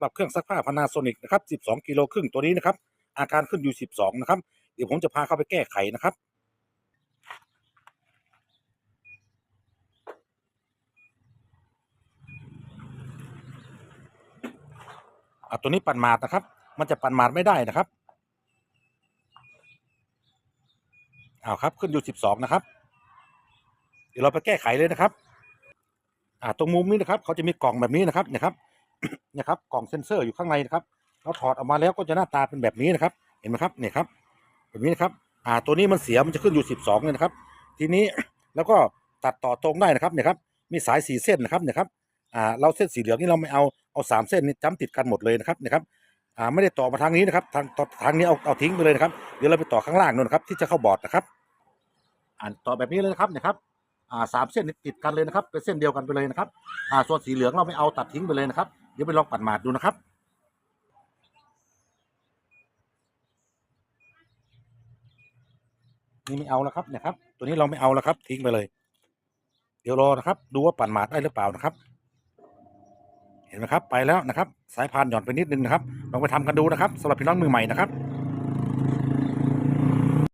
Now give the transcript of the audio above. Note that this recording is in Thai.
ปรับเครื่องซักผ้าพานาโซนิกนะครับ 12 กิโลครึ่งตัวนี้นะครับ อาการขึ้นอยู่ 12 นะครับ เดี๋ยวผมจะพาเข้าไปแก้ไขนะครับ อะตัวนี้ปั่นมาดนะครับ มันจะปั่นมาดไม่ได้นะครับอ้าวครับ ขึ้นอยู่ 12 นะครับ เดี๋ยวเราไปแก้ไขเลยนะครับ อ่าตรงมุมนี้นะครับ เขาจะมีกล่องแบบนี้นะครับนี่ยครับ นี่ยครับกล่องเซ็นเซอร์อยู่ข้างในนะครับเราถอดออกมาแล้วก็จะหน้าตาเป็นแบบนี้นะครับ เห็นไหมครับเนี่ยครับแบบนี้นะครับอ่าตัวนี้มันเสียมันจะขึ้นอยู่ 12เลยนะครับ ทีนี้แล้วก็ตัดต่อตรงได้นะครับเนี่ยครับมีสายสี่เส้นนะครับเนี่ยครับอ่าเราเส้นสีเหลืองนี่เราไม่เอาเอาสามเส้นนี้จ้ำติดกันหมดเลยนะครับเนี่ยครับอ่าไม่ได้ต่อมาทางนี้นะครับทางต่อทางนี้เอาเอาทิ้งไปเลยนะครับเดี๋ยวเราไปต่อข้างล่างนู่นนะครับที่จะเข้าบอร์ดนะครับอ่าต่อแบบนี้เลยนะครับเนี่ยครับอ่าสามเส้นนี้ติดกันเลยนะครับเป็นเส้นเดียวกันไปเลยนะครับอ่าส่วนสีเหลืองเราไม่เอาตัดทิ้งไปเลยนะครับ เดี๋ยวไปลองปั่นหมาดดูนะครับ นี่ไม่เอาแล้วครับเนี่ยครับ ตัวนี้เราไม่เอาแล้วครับ ทิ้งไปเลย เดี๋ยวรอนะครับ ดูว่าปั่นหมาดได้หรือเปล่านะครับ เห็นไหมครับ ไปแล้วนะครับ สายพานหย่อนไปนิดนึงนะครับ ลองไปทำกันดูนะครับสำหรับพี่น้องมือใหม่นะครับ